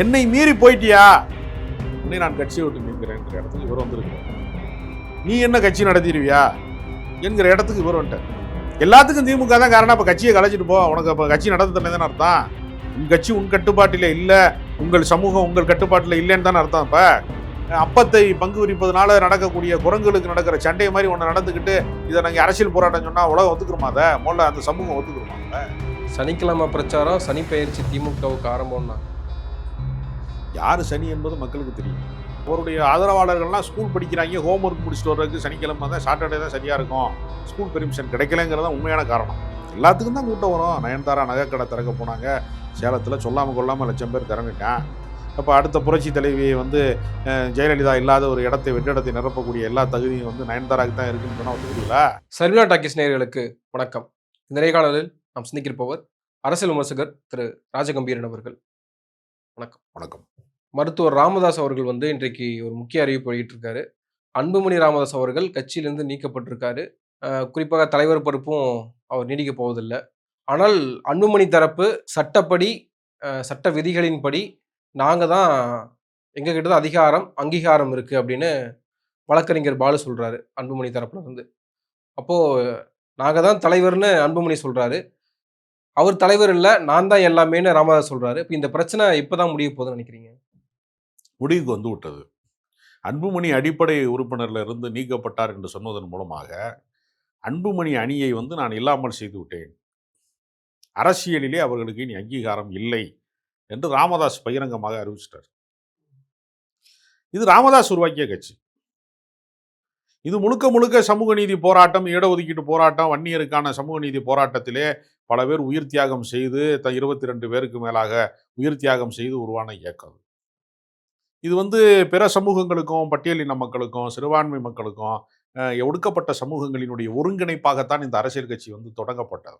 என்னை மீறி போயிட்டியா? உன்னை நான் கட்சியை விட்டு நிற்கிறேன்ற இடத்துக்கு இவர் வந்திருக்கிறார் நீ என்ன கட்சி நடத்திடுவியா? என்கிற இடத்துக்கு இவர் வந்துட்டார். எல்லாத்துக்கும் திமுக தான் காரணம். அப்போ கட்சியை கலைச்சிட்டு போ. உனக்கு அப்போ கட்சி நடத்த தானே அர்த்தம்? உன் கட்சி உன் கட்டுப்பாட்டில் இல்லை. உங்கள் சமூகம் உங்கள் கட்டுப்பாட்டில் இல்லைன்னு தானே அர்த்தம் இப்போ அப்பத்தை பங்கு விரிப்பதனால நடக்கக்கூடிய குரங்குகளுக்கு நடக்கிற சண்டை மாதிரி ஒன்று நடந்துக்கிட்டு இதை நாங்கள் அரசியல் போராட்டம் சொன்னால் உலகம் ஒத்துக்கிறோமா அதை? முதல்ல அந்த சமூகம் ஒத்துக்கிறோமா சனிக்கிழமை பிரச்சாரம் சனி பயிற்சி திமுகவுக்கு ஆரம்பம்னா. யார் சனி என்பது மக்களுக்கு தெரியும். அவருடைய ஆதரவாளர்கள்லாம் ஸ்கூல் படிக்கிறாங்க ஹோம் ஒர்க் முடிச்சுட்டு வர்றதுக்கு சனிக்கிழமை தான் சாட்டர்டே தான் சரியாக இருக்கும். ஸ்கூல் பெர்மிஷன் கிடைக்கலங்கிறது தான் உண்மையான காரணம். எல்லாத்துக்கும் தான் கூட்டம் வரும். நயன்தாரா நகைக்கடை திறக்க போனாங்க. சேலத்தில் சொல்லாமல் கொள்ளாமல் லட்சம் பேர் திறந்துட்டான். அப்போ அடுத்த புரட்சி தலைவியை வந்து ஜெயலலிதா இல்லாத ஒரு இடத்தை வெற்றிடத்தை நிரப்பக்கூடிய எல்லா தகுதியும் வந்து நயன்தாராக்கு தான் இருக்குன்னு சொன்னால் ஒத்துக்கிறீங்களா சர்மிளா டாக்கிஸ் நேயர்களுக்கு வணக்கம். இந்த நேர்காணலில் நாம் சிந்திக்கிருப்பவர் அரசியல் விமர்சகர் திரு ராஜகம்பீரன் அவர்கள். வணக்கம். மருத்துவர் ராமதாஸ் அவர்கள் வந்து இன்றைக்கு ஒரு முக்கிய அறிவிப்பு வெளியிட்டிருக்காரு. அன்புமணி ராமதாஸ் அவர்கள் கட்சியிலிருந்து நீக்கப்பட்டிருக்காரு. குறிப்பாக தலைவர் பொறுப்பும் அவர் நீடிக்க போவதில்லை. ஆனால் அன்புமணி தரப்பு சட்டப்படி சட்ட விதிகளின்படி நாங்கள் தான் எங்ககிட்ட தான் அதிகாரம் அங்கீகாரம் இருக்குது அப்படின்னு வழக்கறிஞர் பாலு சொல்கிறாரு அன்புமணி தரப்புல இருந்து அப்போது நாங்கள் தான் தலைவர்னு அன்புமணி சொல்கிறாரு அவர் தலைவர் இல்லை நான் தான் எல்லாமேன்னு ராமதாஸ் சொல்கிறாரு இப்போ இந்த பிரச்சனை இப்போ தான் முடிய போகுதுன்னு நினைக்கிறீங்க? முடிவுக்கு வந்து விட்டது. அன்புமணி அடிப்படை உறுப்பினரில் இருந்து நீக்கப்பட்டார் என்று சொன்னதன் மூலமாக அன்புமணி அணியை வந்து நான் இல்லாமல் செய்து விட்டேன். அரசியலிலே அவர்களுக்கு இனி அங்கீகாரம் இல்லை என்று ராமதாஸ் பகிரங்கமாக அறிவிச்சிட்டார். இது ராமதாஸ் உருவாக்கிய கட்சி. இது முழுக்க முழுக்க சமூக நீதி போராட்டம் இடஒதுக்கீட்டு போராட்டம் வன்னியருக்கான சமூக நீதி போராட்டத்திலே பல பேர் உயிர் தியாகம் செய்து த இருபத்தி ரெண்டு பேருக்கு மேலாக உயிர் தியாகம் செய்து உருவான இயக்கம் இது வந்து பிற சமூகங்களுக்கும் பட்டியலின மக்களுக்கும் சிறுபான்மை மக்களுக்கும் ஒடுக்கப்பட்ட சமூகங்களினுடைய ஒருங்கிணைப்பாகத்தான் இந்த அரசியல் கட்சி வந்து தொடங்கப்பட்டது.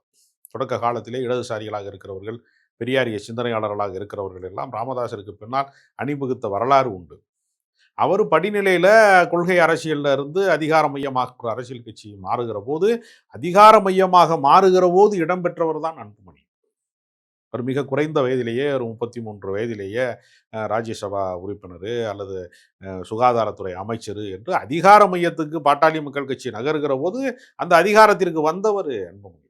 தொடக்க காலத்திலே இடதுசாரிகளாக இருக்கிறவர்கள் பெரியாரிய சிந்தனையாளர்களாக இருக்கிறவர்கள் எல்லாம் ராமதாசருக்கு பின்னால் அணிவகுத்த வரலாறு உண்டு. அவர் படிநிலையில் கொள்கை அரசியலில் இருந்து அதிகார மையமாக அரசியல் கட்சி மாறுகிற போது அதிகார மையமாக மாறுகிற போது இடம்பெற்றவர் தான் அன்புமணி. அவர் மிக குறைந்த வயதிலேயே ஒரு முப்பத்தி மூன்று வயதிலேயே ராஜ்யசபா உறுப்பினர் அல்லது சுகாதாரத்துறை அமைச்சர் என்று அதிகார மையத்துக்கு பாட்டாளி மக்கள் கட்சி நகர்கிற போது அந்த அதிகாரத்திற்கு வந்தவர் அன்புமணி.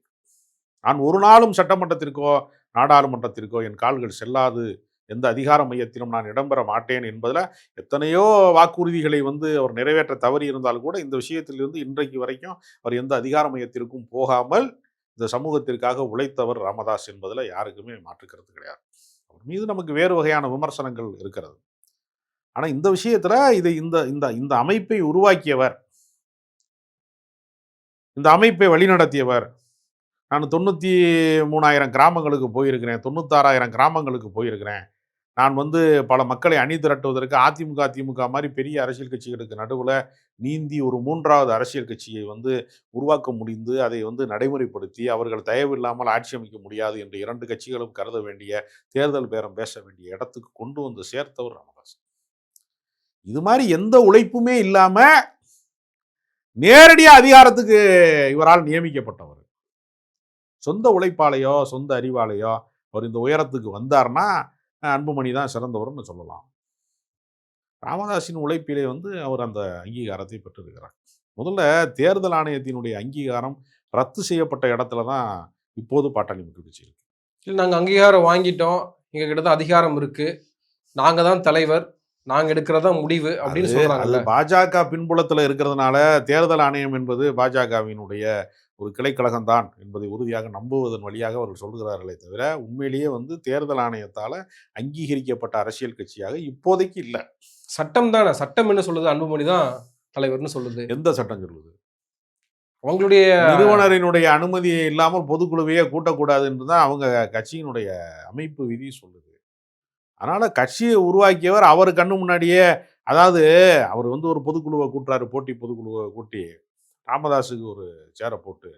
நான் ஒரு நாளும் சட்டமன்றத்திற்கோ நாடாளுமன்றத்திற்கோ என் கால்கள் செல்லாது எந்த அதிகார மையத்திலும் நான் இடம்பெற மாட்டேன் என்பதில் எத்தனையோ வாக்குறுதிகளை வந்து அவர் நிறைவேற்ற தவறி இருந்தால் கூட இந்த விஷயத்திலிருந்து இன்றைக்கு வரைக்கும் அவர் எந்த அதிகார மையத்திற்கும் போகாமல் இந்த சமூகத்திற்காக உழைத்தவர் ராமதாஸ் என்பதில் யாருக்குமே மாற்றுக்கிறது கிடையாது. அவர் மீது நமக்கு வேறு வகையான விமர்சனங்கள் இருக்கிறது. ஆனால் இந்த விஷயத்தில் இதை இந்த இந்த இந்த அமைப்பை உருவாக்கியவர். இந்த அமைப்பை வழிநடத்தியவர். நான் தொண்ணூற்றி மூணாயிரம் கிராமங்களுக்கு போயிருக்கிறேன் தொண்ணூத்தாறாயிரம் கிராமங்களுக்கு போயிருக்கிறேன். நான் வந்து பல மக்களை அணி திரட்டுவதற்கு அதிமுக திமுக மாதிரி பெரிய அரசியல் கட்சிகளுக்கு நடுவில் நீந்தி ஒரு மூன்றாவது அரசியல் கட்சியை வந்து உருவாக்க முடிந்து அதை வந்து நடைமுறைப்படுத்தி அவர்கள் தயவு இல்லாமல் ஆட்சி அமைக்க முடியாது என்று இரண்டு கட்சிகளும் கருத வேண்டிய தேர்தல் பேரம் பேச வேண்டிய இடத்துக்கு கொண்டு வந்து சேர்த்தவர் ராமதாஸ். இது மாதிரி எந்த உழைப்புமே இல்லாமல் நேரடியாக அதிகாரத்துக்கு இவரால் நியமிக்கப்பட்டவர். சொந்த உழைப்பாளையோ சொந்த அறிவாளையோ அவர் இந்த உயரத்துக்கு வந்தார்னா அன்புமணி தான் சிறந்தவர்னு சொல்லலாம். ராமதாஸின் உழைப்பிலே வந்து அவர் அந்த அங்கீகாரத்தை பெற்றிருக்கிறார். முதல்ல தேர்தல் ஆணையத்தினுடைய அங்கீகாரம் ரத்து செய்யப்பட்ட இடத்துல தான் இப்போது பாட்டாளி கட்சி இருக்கு. இல்லை நாங்கள் அங்கீகாரம் வாங்கிட்டோம். எங்ககிட்ட தான் அதிகாரம் இருக்கு. நாங்கள் தான் தலைவர். நாங்கள் எடுக்கிறதா முடிவு அப்படின்னு அது சொல்றாங்கல்ல. பாஜக பின்புலத்தில் இருக்கிறதுனால தேர்தல் ஆணையம் என்பது பாஜகவினுடைய ஒரு கிளைக்கழகம் தான் என்பதை உறுதியாக நம்புவதன் வழியாக அவர்கள் சொல்கிறார்களே தவிர உண்மையிலேயே வந்து தேர்தல் ஆணையத்தால் அங்கீகரிக்கப்பட்ட அரசியல் கட்சியாக இப்போதைக்கு இல்லை. சட்டம் தானே? சட்டம் என்ன சொல்லுது? அன்புமணி தான் தலைவர்னு சொல்லுது. எந்த சட்டம் சொல்லுது? அவங்களுடைய நிறுவனரினுடைய அனுமதி இல்லாமல் பொதுக்குழுவையே கூட்டக்கூடாது என்று தான் அவங்க கட்சியினுடைய அமைப்பு விதி சொல்லுது. அதனால கட்சியை உருவாக்கியவர் அவர் கண்ணு முன்னாடியே அதாவது அவர் வந்து ஒரு பொதுக்குழுவை கூட்டுறாரு போட்டி பொதுக்குழுவை கூட்டி. ராமதாஸுக்கு ஒரு சேரை போட்டு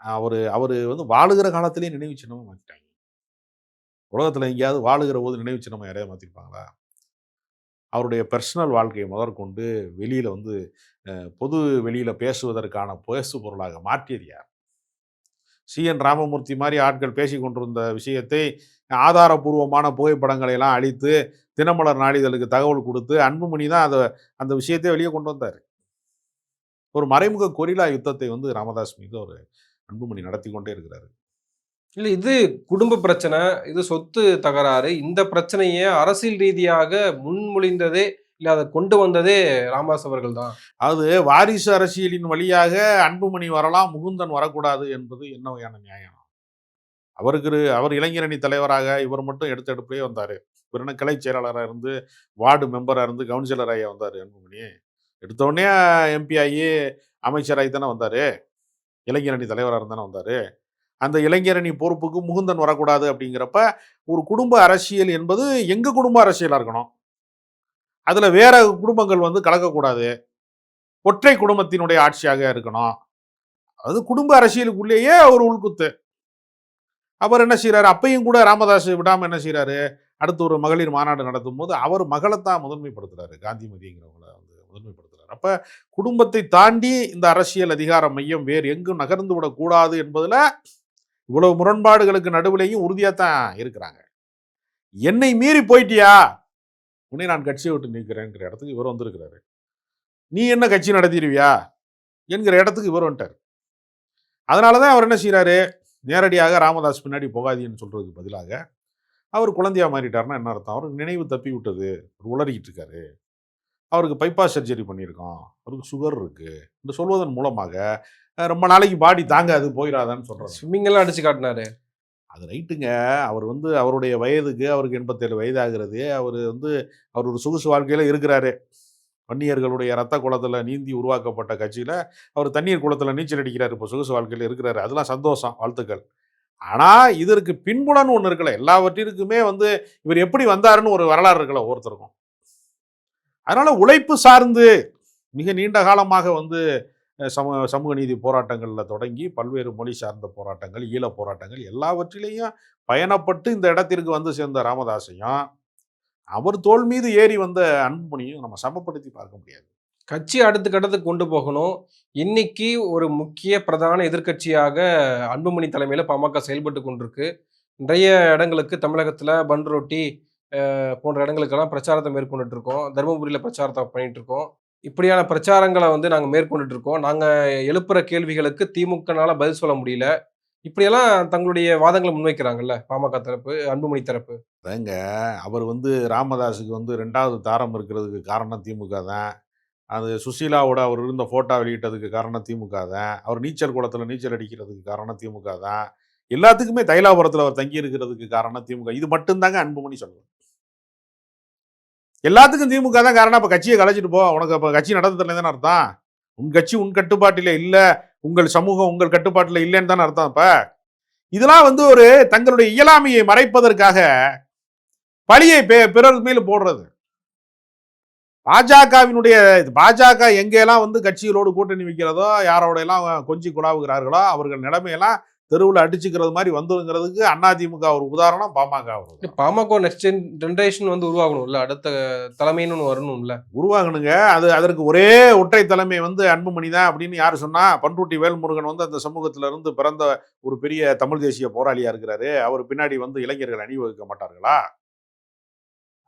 அவர் அவர் வந்து வாழுகிற காலத்திலேயே நினைவு சின்னமாக மாற்றிட்டாங்க உலகத்தில் எங்கேயாவது வாழுகிற போது நினைவு சின்னமாக யாரையாவது மாற்றிருப்பாங்களா அவருடைய பர்சனல் வாழ்க்கையை முதற்கொண்டு வெளியில் வந்து பொது வெளியில் பேசுவதற்கான பேசு பொருளாக மாற்றியது யார்? சி. என். ராமமூர்த்தி மாதிரி ஆட்கள் பேசி கொண்டிருந்த விஷயத்தை ஆதாரபூர்வமான புகைப்படங்களை எல்லாம் அழித்து தினமலர் நாளிதழுக்கு தகவல் கொடுத்து அன்புமணி தான் அதை அந்த விஷயத்தை வெளியே கொண்டு வந்தார். ஒரு மறைமுக கொரில்லா யுத்தத்தை வந்து ராமதாஸ் மீது ஒரு அன்புமணி நடத்தி கொண்டே இருக்கிறாரு. இல்ல இது குடும்ப பிரச்சனை இது சொத்து தகராறு. இந்த பிரச்சனையை அரசியல் ரீதியாக முன்மொழிந்ததே இல்ல அதை கொண்டு வந்ததே ராமதாஸ் அவர்கள் தான். அது வாரிசு அரசியலின் வழியாக அன்புமணி வரலாம் முகுந்தன் வரக்கூடாது என்பது என்ன வகையான நியாயம்? அவருக்கு அவர் இளைஞரணி தலைவராக இவர் மட்டும் எடுத்த எடுப்பிலே வந்தார். இவர் கிளை செயலாளராக இருந்து வார்டு மெம்பராக இருந்து கவுன்சிலராக வந்தார் அன்புமணி. எடுத்த உடனே எம்பி ஆகி அமைச்சராகி தானே வந்தார். இளைஞரணி தலைவராக இருந்தானே வந்தார். அந்த இளைஞரணி பொறுப்புக்கு முகுந்தன் வரக்கூடாது அப்படிங்கிறப்ப ஒரு குடும்ப அரசியல் என்பது எங்கள் குடும்ப அரசியலாக இருக்கணும்? அதில் வேற குடும்பங்கள் வந்து கலக்கக்கூடாது. ஒற்றை குடும்பத்தினுடைய ஆட்சியாக இருக்கணும். அது குடும்ப அரசியலுக்குள்ளேயே ஒரு உள்குத்து. அவர் என்ன செய்கிறாரு அப்பையும் கூட ராமதாஸ் விடாமல் என்ன செய்கிறாரு அடுத்து ஒரு மகளிர் மாநாடு நடத்தும் போது அவர் மகளைத்தான் முதன்மைப்படுத்துகிறாரு காந்திமதிங்கிறவங்கள வந்து முதன்மைப்படுத்துகிறார் அப்ப குடும்பத்தை தாண்டி இந்த அரசியல் அதிகார மையம் வேறு எங்கும் நகர்ந்து விடக்கூடாது என்பதுல இவ்வளவு முரண்பாடுகளுக்கு நடுவிலையும் உறுதியாக தான் இருக்கிறாங்க. என்னை மீறி போயிட்டியா? உன்னை நான் கட்சியை விட்டு நிற்கிறேங்கிற இடத்துக்கு இவர் வந்திருக்கிறாரு. நீ என்ன கட்சி நடத்திடுவியா? என்கிற இடத்துக்கு இவர் வந்துட்டார். அதனால தான் அவர் என்ன செய்கிறாரு நேரடியாக ராமதாஸ் பின்னாடி போகாதீன்னு சொல்றதுக்கு பதிலாக அவர் குழந்தையா மாறிட்டாருன்னா என்ன அர்த்தம்? அவருக்கு நினைவு தப்பி விட்டது அவர் உளறிக்கிட்டு இருக்காரு. அவருக்கு பைபாஸ் சர்ஜரி பண்ணியிருக்கோம் அவருக்கு சுகர் இருக்கு. என்று சொல்வதன் மூலமாக ரொம்ப நாளைக்கு பாடி தாங்காது போயிடாதான்னு சொல்றாரு. ஸ்விம்மிங் எல்லாம் அடிச்சு காட்டினாரு. அது ரைட்டுங்க அவர் வந்து அவருடைய வயதுக்கு அவருக்கு எண்பத்தேழு வயதாகிறது. அவர் வந்து அவர் ஒரு சொகுசு வாழ்க்கையில் இருக்கிறாரு. வன்னியர்களுடைய ரத்த குளத்தில் நீந்தி உருவாக்கப்பட்ட கட்சியில் அவர் தண்ணீர் குளத்தில் நீச்சல் அடிக்கிறார். இப்போ சொகுசு வாழ்க்கையில் இருக்கிறாரு. அதெல்லாம் சந்தோஷம் வாழ்த்துக்கள். ஆனால் இதற்கு பின்புலன்னு ஒன்று இருக்கல. எல்லாவற்றிற்குமே வந்து இவர் எப்படி வந்தாருன்னு ஒரு வரலாறு இருக்கல ஒவ்வொருத்தருக்கும். அதனால உழைப்பு சார்ந்து மிக நீண்ட காலமாக வந்து சம சமூக சமூக நீதி போராட்டங்களில் தொடங்கி பல்வேறு மொழி சார்ந்த போராட்டங்கள் ஈழ போராட்டங்கள் எல்லாவற்றிலையும் பயணப்பட்டு இந்த இடத்திற்கு வந்து சேர்ந்த ராமதாசையும் அவர் தோல் மீது ஏறி வந்த அன்புமணியும் நம்ம சமப்படுத்தி பார்க்க முடியாது. கட்சி அடுத்த கட்டத்துக்கு கொண்டு போகணும். இன்னைக்கு ஒரு முக்கிய பிரதான எதிர்க்கட்சியாக அன்புமணி தலைமையில் பாமக செயல்பட்டு கொண்டிருக்கு. நிறைய இடங்களுக்கு தமிழகத்தில் பன்ரொட்டி போன்ற இடங்களுக்கெல்லாம் பிரச்சாரத்தை மேற்கொண்டுட்டு இருக்கோம் தருமபுரியில் பிரச்சாரத்தை பண்ணிட்டு இருக்கோம் இப்படியான பிரச்சாரங்களை வந்து நாங்கள் மேற்கொண்டுட்டு இருக்கோம் நாங்கள் எழுப்புற கேள்விகளுக்கு திமுகனால பதில் சொல்ல முடியல. இப்படியெல்லாம் தங்களுடைய வாதங்களை முன்வைக்கிறாங்கல்ல பாமக தரப்பு அன்புமணி தரப்பு. அதாங்க அவர் வந்து ராமதாஸுக்கு வந்து ரெண்டாவது தாரம் இருக்கிறதுக்கு காரணம் திமுக தான். அது சுசீலாவோட அவர் இருந்த ஃபோட்டோ வெளியிட்டதுக்கு காரணம் திமுக தான். அவர் நீச்சல் குளத்தில் நீச்சல் அடிக்கிறதுக்கு காரணம் திமுக தான். எல்லாத்துக்குமே தைலாபுரத்தில் அவர் தங்கி இருக்கிறதுக்கு காரணம் திமுக. இது மட்டும்தாங்க அன்புமணி சொல்லுவாங்க எல்லாத்துக்கும் திமுக தான் காரணம். அப்போ கட்சியை கலைச்சிட்டு போ. உனக்கு அப்போ கட்சி நடத்துறதுல தானே அர்த்தம்? உன் கட்சி உன் கட்டுப்பாட்டில் இல்லை. உங்கள் சமூகம் உங்கள் கட்டுப்பாட்டில் இல்லைன்னு தானே அர்த்தம் அப்ப. இதெல்லாம் வந்து ஒரு தங்களுடைய இயலாமையை மறைப்பதற்காக பழியை பெ- பிறர் மேல் போடுறது. பாஜகவினுடைய பாஜக எங்கெல்லாம் வந்து கட்சிகளோடு கூட்டணி வைக்கிறதோ யாரோட எல்லாம் கொஞ்சி குழாவுகிறார்களோ அவர்கள் நிலைமையெல்லாம் தெருவில் அடிச்சுக்கிறது மாதிரி வந்துருங்கிறதுக்கு அதிமுக ஒரு உதாரணம் பாமக ஒரு. பாமக நெக்ஸ்ட் ஜென்ரேஷன் வந்து உருவாகணும்ல அடுத்த தலைமைன்னு ஒண்ணு வரணும்ல. உருவாகணுங்க. அது அதற்கு ஒரே ஒற்றை தலைமை வந்து அன்புமணி தான் அப்படின்னு யார் சொன்னா பண்ருட்டி வேல்முருகன் வந்து அந்த சமூகத்துல இருந்து பிறந்த ஒரு பெரிய தமிழ் தேசிய போராளியா இருக்கிறாரு. அவர் பின்னாடி வந்து இளைஞர்கள் அணிவகுக்க மாட்டார்களா?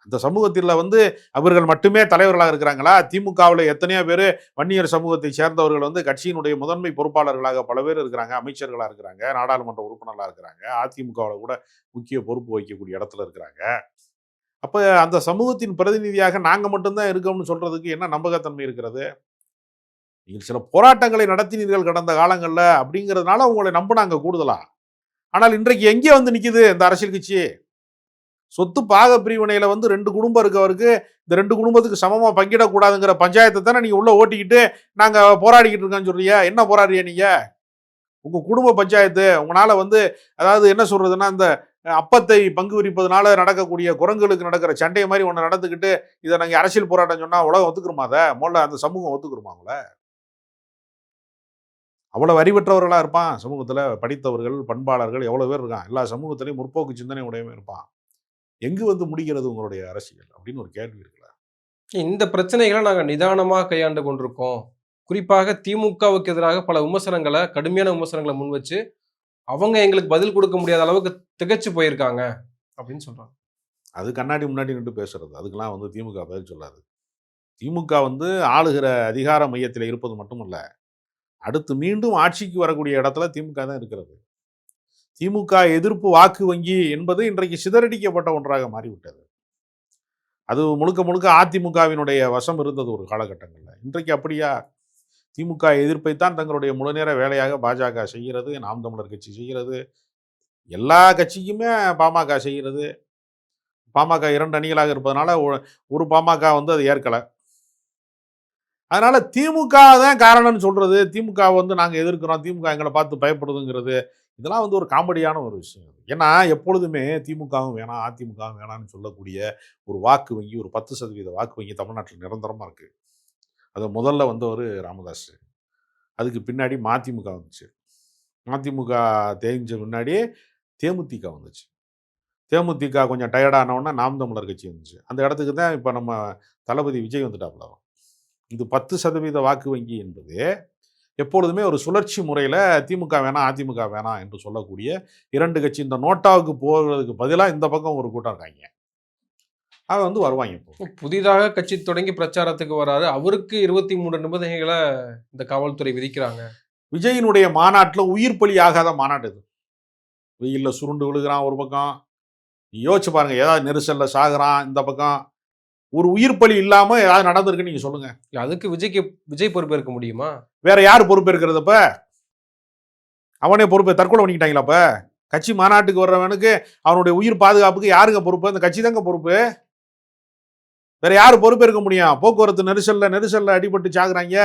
அந்த சமூகத்தில் வந்து அவர்கள் மட்டுமே தலைவர்களாக இருக்கிறாங்களா? திமுகவில் எத்தனையோ பேர் வன்னியர் சமூகத்தை சேர்ந்தவர்கள் வந்து கட்சியினுடைய முதன்மை பொறுப்பாளர்களாக பல பேர் இருக்கிறாங்க அமைச்சர்களாக இருக்கிறாங்க நாடாளுமன்ற உறுப்பினர்களாக இருக்கிறாங்க அதிமுகவில் கூட முக்கிய பொறுப்பு வகிக்கக்கூடிய இடத்துல இருக்கிறாங்க. அப்போ அந்த சமூகத்தின் பிரதிநிதியாக நாங்கள் மட்டும்தான் இருக்கோம்னு சொல்கிறதுக்கு என்ன நம்பகத்தன்மை இருக்கிறது? நீங்கள் சில போராட்டங்களை நடத்தினீர்கள் கடந்த காலங்களில் அப்படிங்கிறதுனால உங்களை நம்பினாங்க கூடுதலாக ஆனால் இன்றைக்கு எங்கே வந்து நிற்கிது இந்த அரசியல் கட்சி? சொத்து பாக பிரிவினையில வந்து ரெண்டு குடும்பம் இருக்கவருக்கு இந்த ரெண்டு குடும்பத்துக்கு சமமா பங்கிடக்கூடாதுங்கிற பஞ்சாயத்தை தானே நீங்க உள்ள ஓட்டிக்கிட்டு நாங்க போராடிக்கிட்டு இருக்கோம்னு சொல்றியா என்ன போராடுறியா நீங்க? உங்க குடும்ப பஞ்சாயத்து உங்களால வந்து அதாவது என்ன சொல்றதுன்னா இந்த அப்பத்தை பங்கு விரிப்பதனால நடக்கக்கூடிய குரங்குகளுக்கு நடக்கிற சண்டை மாதிரி ஒன்று நடந்துக்கிட்டு இதை நாங்கள் அரசியல் போராட்டம் சொன்னால் உலகம் ஒத்துக்குருமா அதை? முதல்ல அந்த சமூகம் ஒத்துக்குருமா அவ்வளோ அறிவற்றவர்களாக இருப்பான் சமூகத்தில் படித்தவர்கள் பண்பாளர்கள் எவ்வளோ பேர் இருக்கான். எல்லா சமூகத்திலையும் முற்போக்கு சிந்தனை உடையவன் இருப்பான். எங்கு வந்து முடிகிறது உங்களுடைய அரசியல்? அப்படின்னு ஒரு கேள்வி இருக்குல்ல. இந்த பிரச்சனைகளை நாங்கள் நிதானமாக கையாண்டு கொண்டிருக்கோம். குறிப்பாக திமுகவுக்கு எதிராக பல விமர்சனங்களை கடுமையான விமர்சனங்களை முன் வச்சு அவங்க எங்களுக்கு பதில் கொடுக்க முடியாத அளவுக்கு திகைச்சு போயிருக்காங்க அப்படின்னு சொல்றாங்க. அது கண்ணாடி முன்னாடி நின்று பேசுறது. அதுக்கெல்லாம் வந்து திமுக பதில் சொல்லாது. திமுக வந்து ஆளுகிற அதிகார மையத்தில் இருப்பது மட்டுமல்ல அடுத்து மீண்டும் ஆட்சிக்கு வரக்கூடிய இடத்துல திமுக தான் இருக்கிறது. திமுக எதிர்ப்பு வாக்கு வங்கி என்பது இன்றைக்கு சிதறடிக்கப்பட்ட ஒன்றாக மாறிவிட்டது. அது முழுக்க முழுக்க அதிமுகவினுடைய வசம் இருந்தது ஒரு காலகட்டங்களில். இன்றைக்கு அப்படியா? திமுக எதிர்ப்பைத்தான் தங்களுடைய முழுநேர வேலையாக பாஜக செய்கிறது நாம் தமிழர் கட்சி செய்கிறது எல்லா கட்சிக்குமே பாமக செய்கிறது. பாமக இரண்டு அணிகளாக இருப்பதனால ஒரு பாமக வந்து அதை ஏற்கலை. அதனால் திமுக தான் காரணம்னு சொல்கிறது திமுக வந்து நாங்கள் எதிர்க்கிறோம். திமுக எங்களை பார்த்து பயப்படுதுங்கிறது. இதெல்லாம் வந்து ஒரு காமெடியான ஒரு விஷயம் ஏன்னா எப்பொழுதுமே திமுகவும் வேணாம் அதிமுகவும் வேணாம்னு சொல்லக்கூடிய ஒரு வாக்கு வங்கி ஒரு பத்து சதவீத வாக்கு வங்கி தமிழ்நாட்டில் நிரந்தரமாக இருக்குது அது முதல்ல வந்தவர் ராமதாஸ். அதுக்கு பின்னாடி மதிமுக வந்துச்சு. மதிமுக தேய்ஞ்ச முன்னாடி தேமுதிக வந்துச்சு. தேமுதிக கொஞ்சம் டயர்டானவுடனே நாம் தமிழர் கட்சி வந்துச்சு. அந்த இடத்துக்கு தான் இப்போ நம்ம தளபதி விஜய் வந்துட்டாப்புல இது பத்து சதவீத வாக்கு வங்கி என்பது எப்பொழுதுமே ஒரு சுழற்சி முறையில் திமுக வேணாம் அதிமுக வேணாம் என்று சொல்லக்கூடிய இரண்டு கட்சி இந்த நோட்டாவுக்கு போகிறதுக்கு பதிலாக இந்த பக்கம் ஒரு கூட்டம் இருக்காங்க. அவன் வந்து வருவாங்க இப்போ. புதிதாக கட்சி தொடங்கி பிரச்சாரத்துக்கு வராரு அவருக்கு இருபத்தி மூன்று நிபந்தனைகளை இந்த காவல்துறை விதிக்கிறாங்க. விஜயினுடைய மாநாட்டில் உயிர் பலி ஆகாத மாநாடு இது. வெயிலில் சுருண்டு விழுகிறான் ஒரு பக்கம். யோசிச்சு பாருங்க ஏதாவது நெரிசலில் சாகுறான் இந்த பக்கம். ஒரு உயிர் பலி இல்லாமல் ஏதாவது நடந்திருக்குன்னு நீங்கள் சொல்லுங்க. இல்ல, அதுக்கு விஜய்க்கு விஜய் பொறுப்பேற்க முடியுமா? வேற யார் பொறுப்பேற்கிறதப்ப அவனே பொறுப்பை தற்கொலை பண்ணிக்கிட்டாங்களாப்ப கட்சி மாநாட்டுக்கு வர்றவனுக்கு அவனுடைய உயிர் பாதுகாப்புக்கு யாருங்க பொறுப்பு? அந்த கட்சி தாங்க பொறுப்பு. வேற யாரு பொறுப்பேற்க முடியும்? போக்குவரத்து நெரிசல்ல நெரிசல்ல அடிபட்டு சாகுறாங்க.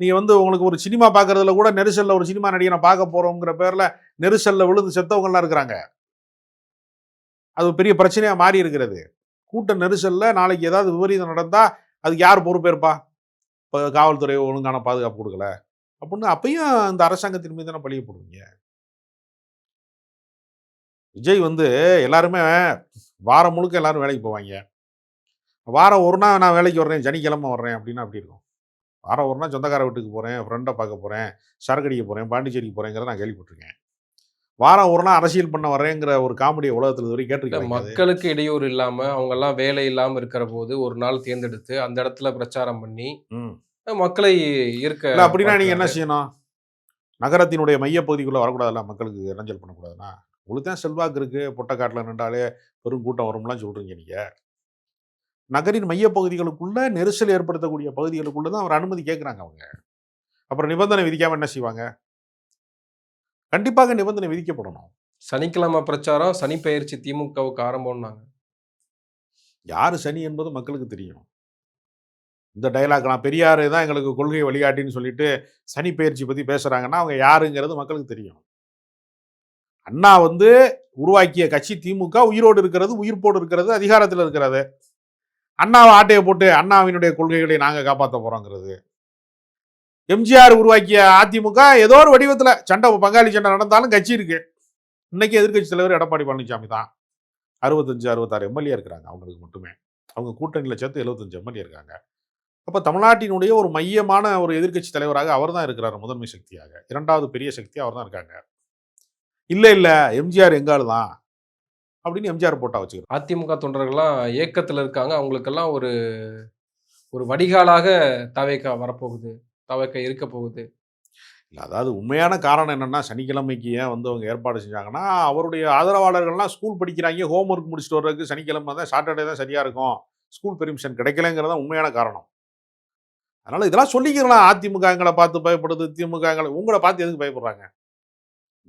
நீங்க வந்து உங்களுக்கு ஒரு சினிமா பார்க்கறதுல கூட நெரிசல்ல ஒரு சினிமா நடிகனை பார்க்க போறோங்கிற பேர்ல நெரிசல்ல விழுந்து செத்தவங்கலாம் இருக்கிறாங்க. அது பெரிய பிரச்சனையா மாறி இருக்கிறது. கூட்ட நெரிசலில் நாளைக்கு ஏதாவது விபரீதம் நடந்தால் அதுக்கு யார் பொறுப்பேற்பா? இப்போ காவல்துறை ஒழுங்கான பாதுகாப்பு கொடுக்கல. அப்படின்னு அப்பயும் இந்த அரசாங்கத்தின் மீது தானே பழிய போடுவீங்க. விஜய் வந்து எல்லாருமே வாரம் முழுக்க எல்லாரும் வேலைக்கு போவாங்க. வாரம் ஒரு நாள் நான் வேலைக்கு வர்றேன் சனிக்கிழமை வர்றேன் அப்படின்னா அப்படி இருக்கும். வாரம் ஒரு நாள் சொந்தக்கார வீட்டுக்கு போகிறேன் ஃப்ரெண்டை பார்க்க போகிறேன் சரக்கடிக்க போகிறேன் பாண்டிச்சேரிக்கு போகிறேங்கிறத நான் கேள்விப்பட்டிருக்கேன். வாரம் ஒரு நாள் அரசியல் பண்ண வரேங்கிற ஒரு காமெடியை உலகத்தில் இல்ல, கேட்டிருக்கேன் மக்களுக்கு இடையூறு இல்லாம அவங்க எல்லாம் வேலை இல்லாம இருக்கிற போது ஒரு நாள் தேர்ந்தெடுத்து அந்த இடத்துல பிரச்சாரம் பண்ணி மக்களை இல்லை அப்படின்னா நீங்கள் என்ன. செய்யணும்? நகரத்தினுடைய மையப்பகுதிக்குள்ளே வரக்கூடாதுல்ல? மக்களுக்கு இடைஞ்சல் பண்ணக்கூடாதுன்னா? உங்களுக்கு தான் செல்வாக்கு இருக்குது பொட்டக்காட்டில் நின்றாலே பெரும் கூட்டம் வரும்லாம் சொல்கிறீங்க நீங்கள் நகரின் மையப்பகுதிகளுக்குள்ள நெரிசல் ஏற்படுத்தக்கூடிய பகுதிகளுக்குள்ள தான் அவர் அனுமதி கேட்குறாங்க அவங்க. அப்புறம் நிபந்தனை விதிக்காமல் என்ன செய்வாங்க? கண்டிப்பாக நிபந்தனை விதிக்கப்படணும். சனிக்கிழமை பிரச்சாரம் சனி பயிற்சி திமுகவுக்கு ஆரம்பம்னாங்க. யார் சனி என்பது மக்களுக்கு தெரியும். இந்த டைலாக் நான் பெரியார் தான் எங்களுக்கு கொள்கை வழிகாட்டின்னு சொல்லிட்டு சனி பயிற்சி பற்றி பேசுகிறாங்கன்னா அவங்க யாருங்கிறது மக்களுக்கு தெரியும். அண்ணா வந்து உருவாக்கிய கட்சி திமுக உயிரோடு இருக்கிறது உயிர்ப்போடு இருக்கிறது அதிகாரத்தில் இருக்கிறது. அண்ணாவை ஆட்டையை போட்டு அண்ணாவினுடைய கொள்கைகளை நாங்கள் காப்பாற்ற போகிறோங்கிறது எம்ஜிஆர் உருவாக்கிய அதிமுக ஏதோ ஒரு வடிவத்தில் சண்டை பங்காளி சண்டை நடந்தாலும் கட்சி இருக்கு. இன்னைக்கு எதிர்க்கட்சி தலைவர் எடப்பாடி பழனிசாமி தான். அறுபத்தஞ்சு அறுபத்தாறு எம்எல்ஏ இருக்கிறாங்க அவங்களுக்கு மட்டுமே. அவங்க கூட்டணியில் சேர்த்து எழுபத்தஞ்சு எம்எல்ஏ இருக்காங்க. அப்போ தமிழ்நாட்டினுடைய ஒரு மையமான ஒரு எதிர்க்கட்சி தலைவராக அவர் தான் இருக்கிறார் முதன்மை சக்தியாக. இரண்டாவது பெரிய சக்தி அவர் தான் இருக்காங்க. இல்லை இல்லை எம்ஜிஆர் எங்கால் தான் அப்படின்னு எம்ஜிஆர் போட்டா வச்சுக்கிறோம் அதிமுக தொண்டர்கள்லாம் ஏக்கத்தில் இருக்காங்க. அவங்களுக்கெல்லாம் ஒரு ஒரு வடிகாலாக தவேக்கா வரப்போகுது. தவிர்க்க இருக்க போகுது. இல்லை அதாவது உண்மையான காரணம் என்னென்னா சனிக்கிழமைக்கு ஏன் வந்து அவங்க ஏற்பாடு செஞ்சாங்கன்னா அவருடைய ஆதரவாளர்கள்லாம் ஸ்கூல் படிக்கிறாங்க ஹோம் ஒர்க் முடிச்சுட்டு வர்றதுக்கு சனிக்கிழமை தான் சாட்டர்டே தான் சரியாக இருக்கும். ஸ்கூல் பெர்மிஷன் கிடைக்கலங்கிறது தான் உண்மையான காரணம். அதனால் இதெல்லாம் சொல்லிக்கலாம். அதிமுக எங்களை பார்த்து பயப்படுது திமுக எங்களை உங்களை பார்த்து எதுக்கு பயப்படுறாங்க?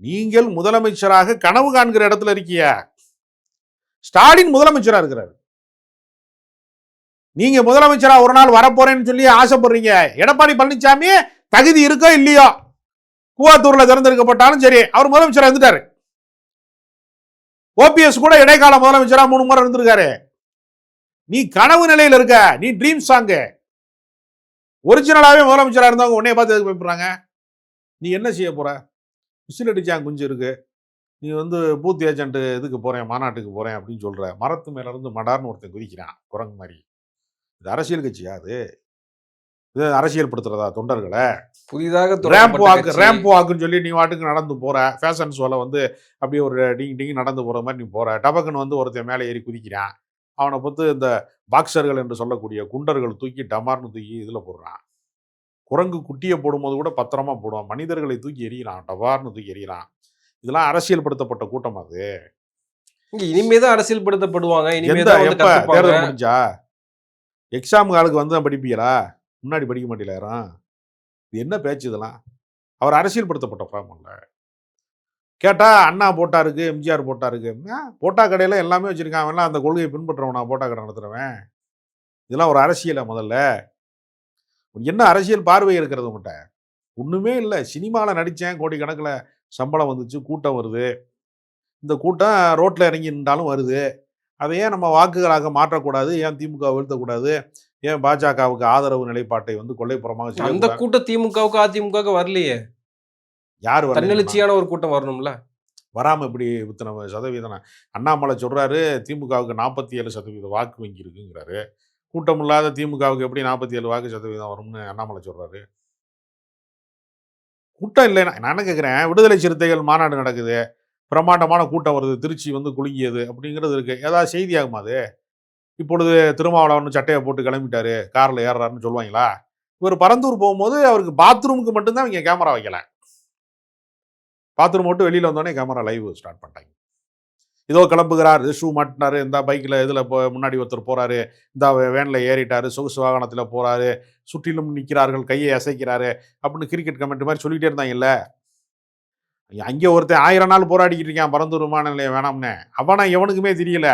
நீங்கள் முதலமைச்சராக கனவு காண்கிற இடத்துல இருக்கிய ஸ்டாலின் முதலமைச்சராக இருக்கிறார். நீங்க முதலமைச்சரா ஒரு நாள் வரப்போறேன்னு சொல்லி ஆசைப்படுறீங்க. எடப்பாடி பழனிசாமி தகுதி இருக்கோ இல்லையோ? கூவாத்தூர்ல திறந்தெடுக்கப்பட்டாலும் சரி அவர் முதலமைச்சர் இருந்துட்டாரு. ஓபிஎஸ் கூட இடைக்கால முதலமைச்சரா மூணு முறை இருந்திருக்காரு. நீ கனவு நிலையில இருக்க நீ ட்ரீம் சாங்கு ஒரிஜினலாவே முதலமைச்சரா இருந்தவங்க உன்னைய பார்த்து எதுக்கு பயப்படுறாங்க? நீ என்ன செய்ய போற? விசில் அடிச்சாங்க குஞ்சு இருக்கு. நீ வந்து பூத் ஏஜென்ட் இதுக்கு போறேன் மாநாட்டுக்கு போறேன் அப்படின்னு சொல்ற. மரத்து மேல இருந்து மடார்னு ஒருத்தன் குதிக்கிறான் குரங்கு மாதிரி. இது அரசியல் கட்சியா அது? இது அரசியல் படுத்துறதா தொண்டர்களை? புதிதாக ரேம்ப் வாக்கு. ரேம்ப் வாக்குன்னு சொல்லி நீ வாட்டுக்கு நடந்து போற ஃபேஷன் ஷோல வந்து அப்படியே ஒரு டிங் டிங் நடந்து போற மாதிரி நீ போற. டபக்குன்னு வந்து ஒருத்தன் மேலே ஏறி குதிக்கிறான். அவனை பொறுத்து இந்த பாக்ஸர்கள் என்று சொல்லக்கூடிய குண்டர்கள் தூக்கி டமார்னு தூக்கி இதில் போடுறான். குரங்கு குட்டியை போடும்போது கூட பத்திரமா போடுவான். மனிதர்களை தூக்கி எறிகிறான் டபார்னு தூக்கி எறிகிறான். இதெல்லாம் அரசியல் படுத்தப்பட்ட கூட்டம் அது. இனிமேதான் அரசியல் படுத்தப்படுவாங்க எந்த இனிமேதான் வந்து எப்ப? கத்துப்பாங்க. தேர்தல் முடிஞ்சா? எக்ஸாம் காலுக்கு வந்து தான் படிப்பீங்களா? முன்னாடி படிக்க மாட்டீங்களா யாரும்? இது என்ன பேச்சு இதெல்லாம்? அவர் அரசியல்படுத்தப்பட்ட ஃபார்மல்ல கேட்டா அண்ணா போட்டாருக்கு எம்ஜிஆர் போட்டாருக்கு போட்டா கடையில் எல்லாமே வச்சுருக்கான். அவன்லாம் அந்த கொள்கையை பின்பற்றவனா போட்டா கடை நடத்துறவன்? இதெல்லாம் ஒரு அரசியலை முதல்ல. என்ன அரசியல் பார்வை இருக்கிறது உங்கள்கிட்ட ஒன்றுமே இல்லை. சினிமாவில் நடித்தேன் கோடிக்கணக்கில் சம்பளம் வந்துச்சு கூட்டம் வருது. இந்த கூட்டம் ரோட்டில் இறங்கி நின்றாலும் வருது. அதை ஏன் நம்ம வாக்குகளாக மாற்றக்கூடாது? ஏன் திமுக வீழ்த்தக்கூடாது? ஏன் பாஜகவுக்கு ஆதரவு நிலைப்பாட்டை வந்து கொள்ளைப்புறமாக அந்த? கூட்டம் திமுகவுக்கு அதிமுகவுக்கு வரலையே? யார் தன்னெழுச்சியான ஒரு கூட்டம் வரணும்ல? வராம இப்படி இத்தனை சதவீதம் அண்ணாமலை சொல்றாரு திமுகவுக்கு நாற்பத்தி ஏழு சதவீத வாக்கு வங்கி இருக்குங்கிறாரு. கூட்டம் இல்லாத திமுகவுக்கு எப்படி நாற்பத்தி ஏழு வாக்கு சதவீதம் வரும்னு அண்ணாமலை சொல்றாரு? கூட்டம் இல்லைன்னா நான் கேட்குறேன் விடுதலை சிறுத்தைகள் மாநாடு நடக்குது. பிரம்மாண்டமான கூட்டம் வருது திருச்சி வந்து குலுங்கியது அப்படிங்கிறது இருக்குது ஏதாவது செய்தி ஆகுமா அது? இப்பொழுது திருமாவளவன் சட்டையை போட்டு கிளம்பிட்டாரு காரில் ஏறுறாருன்னு சொல்லுவாங்களா? இவர் பரந்தூர் போகும்போது அவருக்கு பாத்ரூமுக்கு மட்டும்தான் இங்கே கேமரா வைக்கல. பாத்ரூம் மட்டும் வெளியில் வந்தோடனே கேமரா லைவ் ஸ்டார்ட் பண்ணிட்டாங்க. ஏதோ கிளம்புகிறார் ஷூ மாட்டினாரு இந்த பைக்கில் இதில் முன்னாடி ஒருத்தர் போகிறாரு இந்த வேனில் ஏறிட்டார் சொகுசு வாகனத்தில் போகிறாரு சுற்றிலும் நிற்கிறார்கள் கையை அசைக்கிறாரு அப்படின்னு கிரிக்கெட் கமெண்ட் மாதிரி சொல்லிகிட்டே இருந்தாங்கல்ல அங்கே ஒருத்தன் ஆயிரம் நாள் போராடிக்கிட்டு இருக்கான் பரந்தூர் விமான நிலையம் வேணாம்னு. அவனா எவனுக்குமே தெரியல.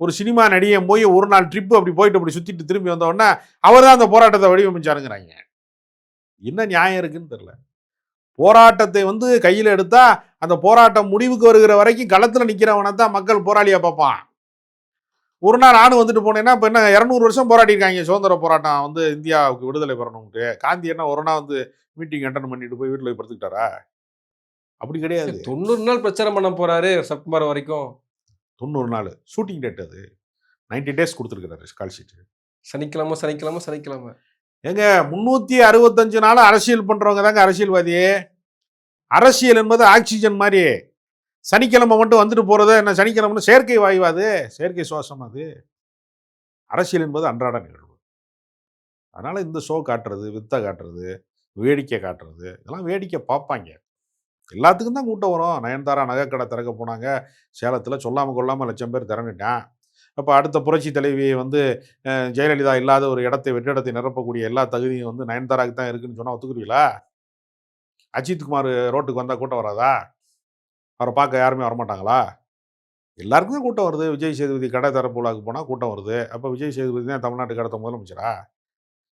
ஒரு சினிமா நடிகன் போய் ஒரு நாள் ட்ரிப்பு அப்படி போயிட்டு அப்படி சுற்றிட்டு திரும்பி வந்த அவர் தான் அந்த போராட்டத்தை வடிவமைச்சாருங்கிறாங்க. என்ன நியாயம் இருக்குன்னு தெரில போராட்டத்தை வந்து கையில் எடுத்தா அந்த போராட்டம் முடிவுக்கு வருகிற வரைக்கும் களத்தில் நிற்கிறவனை தான் மக்கள் போராளியாக பார்ப்பான். ஒரு நாள் நானும் வந்துட்டு போனேன்னா இப்போ என்ன இரநூறு வருஷம் போராடிருக்காங்க சுதந்திர போராட்டம் வந்து இந்தியாவுக்கு விடுதலை பெறணும்ட்டு. காந்தி என்ன ஒரு நாள் வந்து மீட்டிங் அட்டன் பண்ணிட்டு போய் வீட்டில் போய் படுத்துக்கிட்டாரா? அப்படி கிடையாது. தொண்ணூறு நாள் பிரச்சாரம் பண்ண போறாரு செப்டம்பர் வரைக்கும். தொண்ணூறு நாள். ஷூட்டிங் டேட் அது. 90 டேஸ் கொடுத்துருக்காரு கால் ஷீட் சனிக்கிழமை சனிக்கிழமை சனிக்கிழமை. ஏங்க முந்நூற்றி அறுபத்தஞ்சு நாள் அரசியல் பண்ணுறவங்க தாங்க அரசியல்வாதி. அரசியல் என்பது ஆக்சிஜன் மாதிரி சனிக்கிழமை மட்டும் வந்துட்டு போகிறது என்ன சனிக்கிழமை செயற்கை வாயு அது? செயற்கை சுவாசம் அது? அரசியல் என்பது அன்றாட நிகழ்வு. அதனால் இந்த ஷோ காட்டுறது வித்தை காட்டுறது வேடிக்கை காட்டுறது இதெல்லாம் வேடிக்கை பார்ப்பாங்க. எல்லாத்துக்கும் தான் கூட்டம் வரும். நயன்தாரா நகைக்கடை திறக்க போனாங்க. சேலத்தில் சொல்லாமல் கொள்ளாமல் லட்சம் பேர் திறந்துட்டான் அப்போ அடுத்த புரட்சி தலைவி வந்து ஜெயலலிதா இல்லாத ஒரு இடத்தை வெற்றிடத்தை நிரப்பக்கூடிய எல்லா தகுதியும் வந்து நயன்தாராக்கு தான் இருக்குன்னு சொன்னால் ஒத்துக்குறீங்களா அஜித் குமார் ரோட்டுக்கு வந்தால் கூட்டம் வராதா? அவரை பார்க்க யாருமே வரமாட்டாங்களா? எல்லாருக்கும் தான் கூட்டம் வருது. விஜய் சேதுபதி கடை திறப்பு விழாக்கு போனால் கூட்டம் வருது. அப்போ விஜய் சேதுபதி தான் தமிழ்நாட்டு கடத்த முதலமைச்சரா?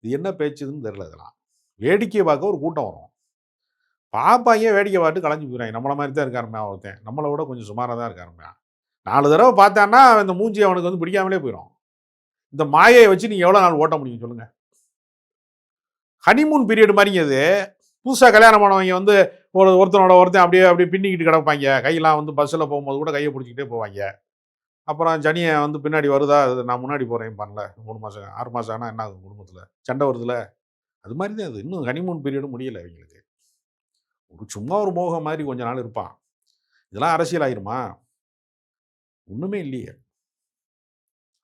இது என்ன பேச்சுதுன்னு தெரில இதெல்லாம். வேடிக்கை பார்க்க ஒரு கூட்டம் வரும். பாப்பாங்க வேடிக்கை பார்த்து கலைஞ்சு போயிடுறாங்க நம்மள மாதிரி தான் இருக்காருமே ஒருத்தன். நம்மளை விட கொஞ்சம் சுமாராக தான் இருக்காருமே. நாலு தடவை பார்த்தான்னா இந்த மூஞ்சி அவனுக்கு வந்து பிடிக்காமலே போயிடும் இந்த மாயை வச்சு நீங்கள் எவ்வளோ நாள் ஓட்ட முடியும் சொல்லுங்கள் ஹனிமூன் பீரியட் மாதிரிங்க அது புதுசாக கல்யாணம் பண்ணவங்க வந்து ஒரு ஒருத்தனோட ஒருத்தன் அப்படியே அப்படியே பின்னிக்கிட்டு கிடப்பாங்க. கையெல்லாம் வந்து பஸ்ஸில் போகும்போது கூட கையை பிடிச்சிக்கிட்டே போவாங்க. அப்புறம் ஜனியை வந்து பின்னாடி வருதா? அது நான் முன்னாடி போகிறேன் பண்ணல மூணு மாதம் ஆறு மாதம் ஆனால் என்ன ஆகுது குடும்பத்தில்? சண்டை வருதுல? அது மாதிரி தான் அது இன்னும் ஹனிமூன் பீரியடும் முடியலை அவங்களுக்கு ஒரு சும்மா ஒரு மோகம் மாதிரி கொஞ்ச நாள் இருப்பான் இதெல்லாம் அரசியல் ஆயிருமா? ஒன்றுமே இல்லையே.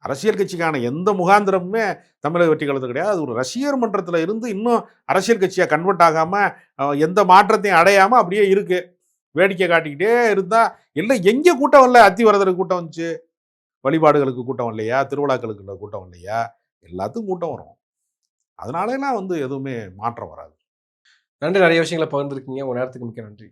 அரசியல் கட்சிக்கான எந்த முகாந்திரமுமே தமிழக வெற்றி கழகத்தில் கிடையாது. அது ஒரு ரசிகர் மன்றத்தில் இருந்து இன்னும் அரசியல் கட்சியாக கன்வெர்ட் ஆகாமல் எந்த மாற்றத்தையும் அடையாமல் அப்படியே இருக்குது வேடிக்கை காட்டிக்கிட்டே இருந்தால் இல்லை எங்கே கூட்டம் இல்லை அத்திவரதருக்கு கூட்டம் வந்துச்சு. வழிபாடுகளுக்கு கூட்டம் இல்லையா திருவிழாக்களுக்கு கூட்டம் இல்லையா எல்லாத்துக்கும் கூட்டம் வரும். அதனாலலாம் வந்து எதுவுமே மாற்றம் வராது. நன்றி நிறைய விஷயங்களை பகிர்ந்துருக்கீங்க. உங்கள் நேரத்துக்கு மிக்க நன்றி.